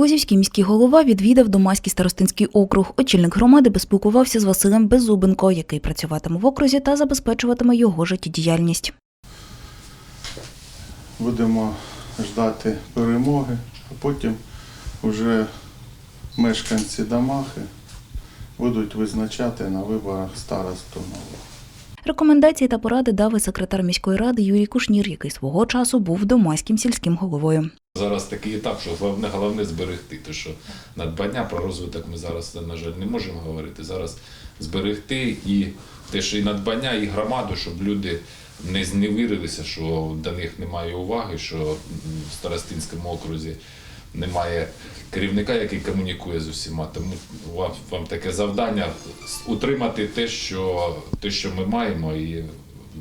Лозівський міський голова відвідав Домаський старостинський округ. Очільник громади поспілкувався з Василем Беззубенко, який працюватиме в окрузі та забезпечуватиме його життєдіяльність. Будемо ждати перемоги, а потім вже мешканці Дамахи будуть визначати на виборах старосту нового. Рекомендації та поради дав і секретар міської ради Юрій Кушнір, який свого часу був домаським сільським головою. Зараз такий етап, що головне, головне зберегти. Те, що надбання про розвиток ми зараз, на жаль, не можемо говорити. Зараз зберегти і те, що і надбання, і громаду, щоб люди не зневірилися, що до них немає уваги, що в Старостинському окрузі немає керівника, який комунікує з усіма. Тому вам, вам таке завдання утримати те, що, те, що ми маємо, і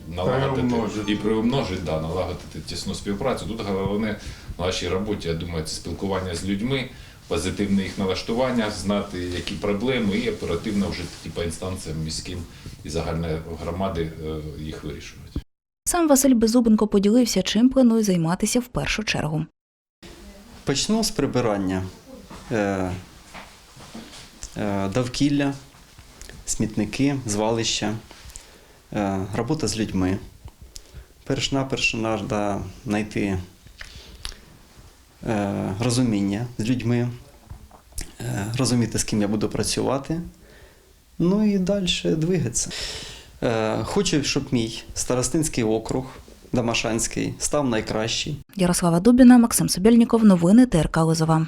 налагодити Приумножити. і приумножити, да, налагодити тісну співпрацю. Тут головне в нашій роботі, я думаю, це спілкування з людьми, позитивне їх налаштування, знати, які проблеми, і оперативно вже тоді по інстанціям міським і загальної громади е, їх вирішувати. Сам Василь Беззубенко поділився, чим планує займатися в першу чергу. Почну з прибирання е, е, довкілля, смітники, звалища, робота з людьми. Перш-наперш треба знайти е, розуміння з людьми, е, розуміти, з ким я буду працювати. Ну і далі двигатися. Е, хочу, щоб мій старостинський округ Дамашанський став найкращий. Ярослава Дубіна, Максим Собєльніков. Новини ТРК Лозова.